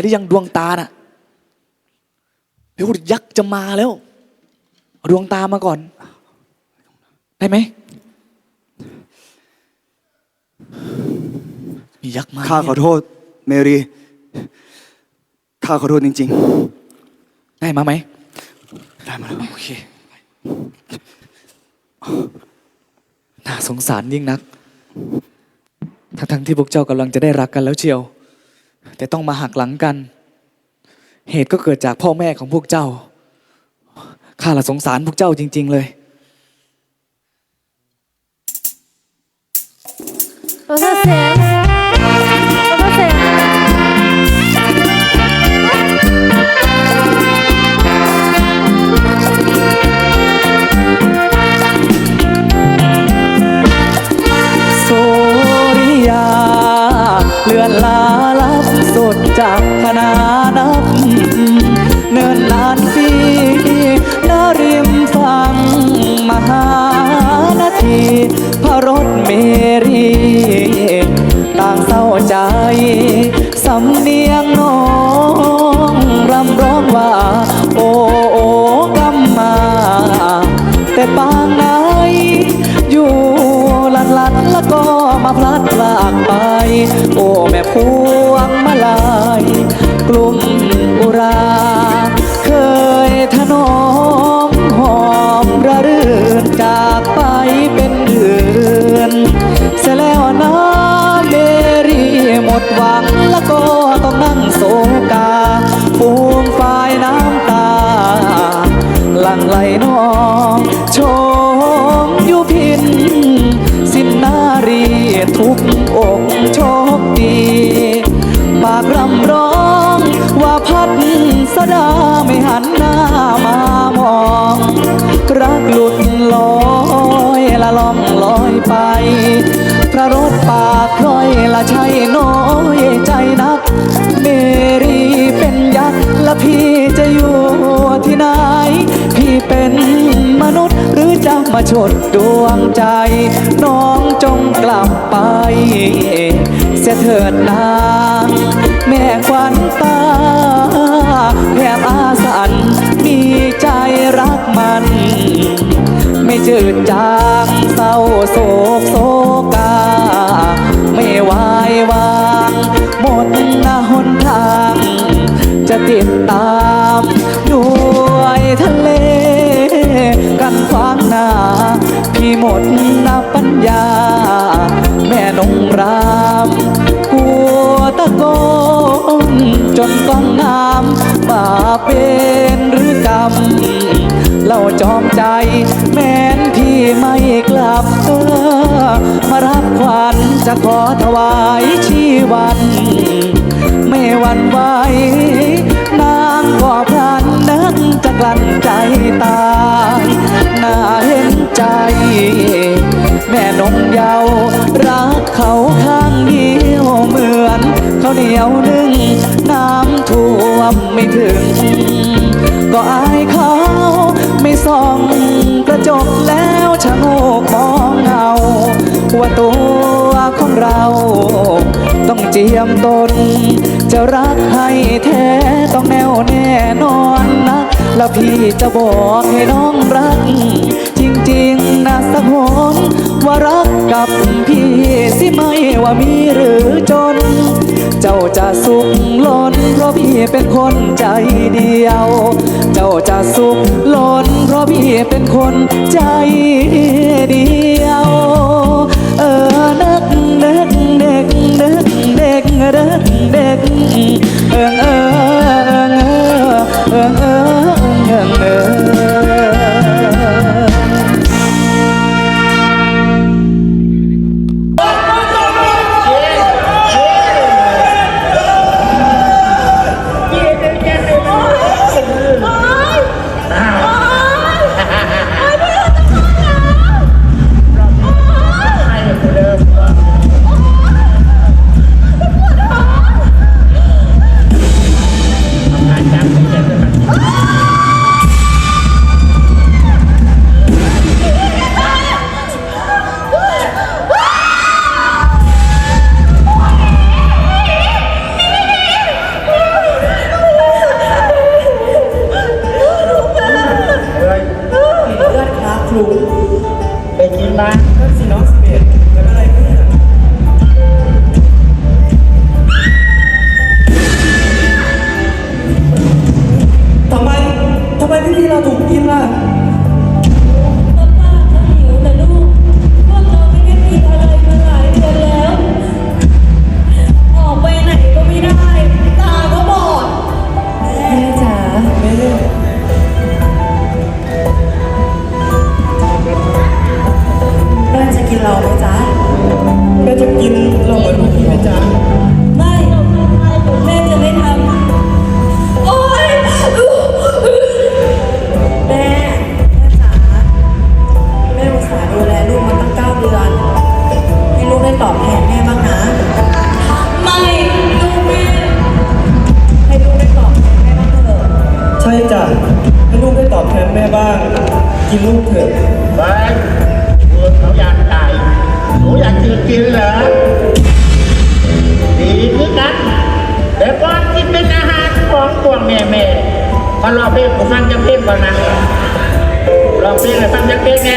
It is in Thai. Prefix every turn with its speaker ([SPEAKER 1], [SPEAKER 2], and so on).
[SPEAKER 1] หรือยังดวงตาน่ะเดี๋ยวยักษ์จะมาแล้วเอาดวงตามาก่อน ได้ไหมมียักษ์มา
[SPEAKER 2] ข้าขอโทษ เมรีข้าขอโทษจริง
[SPEAKER 1] ได้มาไหม
[SPEAKER 2] ๆได้มาแล้ว
[SPEAKER 1] โอเคน่าสงสารยิ่งนักทั้งทั้งๆที่พวกเจ้ากำลังจะได้รักกันแล้วเชียว แต่ต้องมาหักหลังกัน เหตุก็เกิดจากพ่อแม่ของพวกเจ้า ข้าละสงสารพวกเจ้าจริง ๆ เลยโซริยา เลือนลาลา สดจากคณานับเนินนานปีนาริมฟังมหานาทีพระรถเมรีต่างเศร้าใจ สำเนียงน้องรำร้องว่า โอ้โอ้กำมา แต่ปางไหนอยู่ ลัดลัดแล้วก็มาพลัดลากไป โอ้แม่พวงมาลาย กลุ่มอุรา เคยถนอากรำร้อง ว่าพัดสดาไม่หันหน้ามามอง รักหลุดลอยละล่องลอยไป พระรถปากคร้อยละใช่น้อยใจนัก เมรีเป็นยักษ์ละพี่จะอยู่ที่ไหน พี่เป็นมนุษย์หรือจะมาชดดวงใจ น้องจงกลับไป เสียเถิดนาง แม่ควันตาแผ่อาสันมีใจรักมัน ไม่จืดจางเศร้าโศกโศกา ไม่วายวางหมดหน้าหนทาง จะติดตามด้วยทะเล กันฟางหน้า พี่หมดนับปัญญา แม่นงราม จนต้องน้ำมาเป็นหรือกรรมเราจอมใจ แม้นพี่ไม่กลับเออมารับขวัญจะขอถวายชีวัน ไม่หวันไหวนางก็พลันนึกจะกลั้นใจตายน่าเห็นใจ ไม่ถึง ก็อายเขาไม่ส่องกระจกแล้วชะโงกมองเงา ว่าตัวของเรา ต้องเจียมตน จะรักให้แท้ต้องแน่วแน่นอนนะ แล้วพี่จะบอกให้น้องรัก จริงๆนะสักหนว่ารักกับพี่สิไม่ว่ามีหรือจน เจ้าจะสุขล้นเพราะ เป็นคนใจเดียว เจ้าจะสุขล้นเพราะพี่เป็นคนใจเดียว
[SPEAKER 3] ช่จ้ะให้ลูกได้ตอบแทนแม่บ้าง กินลูกเถอะ
[SPEAKER 4] เฮ้ยคุณเขาอยากตายหนูอยากกินกินเหรอดีนี่กันแต่ก่อนที่เป็นอาหารของพวแม่แม่ๆพอรอเพลงผมฟังจะเพลงก่อนนะรอเพลงเลยฟังจะเพลงไง